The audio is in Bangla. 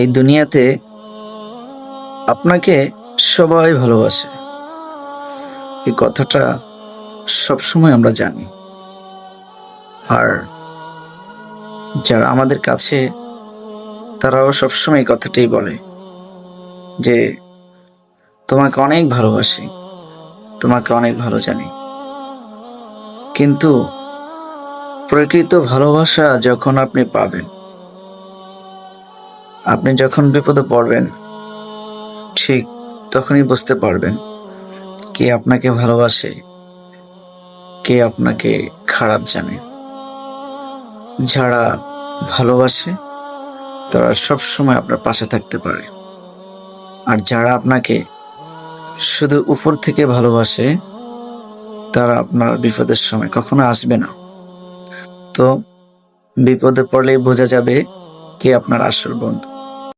এই দুনিয়াতে আপনাকে সবাই ভালোবাসে। এই কথাটা সবসময় আমরা জানি। আর যারা আমাদের কাছে, তারাও সবসময় কথাটাই বলে যে, তোমাকে অনেক ভালোবাসি, তোমাকে অনেক ভালো জানি। কিন্তু প্রকৃত ভালোবাসা যখন আপনি পাবেন আপনি যখন বিপদে পড়বেন, ঠিক তখনই বুঝতে পারবেন কে আপনাকে ভালোবাসে, কে আপনাকে খারাপ জানে। যারা ভালোবাসে, তারা সব সময় আপনার পাশে থাকতে পারে। আর যারা আপনাকে শুধু উপর থেকে ভালোবাসে, তারা আপনার বিপদের সময় কখনো আসবে না। তো বিপদে পড়লেই বোঝা যাবে কে আপনার আসল বন্ধু।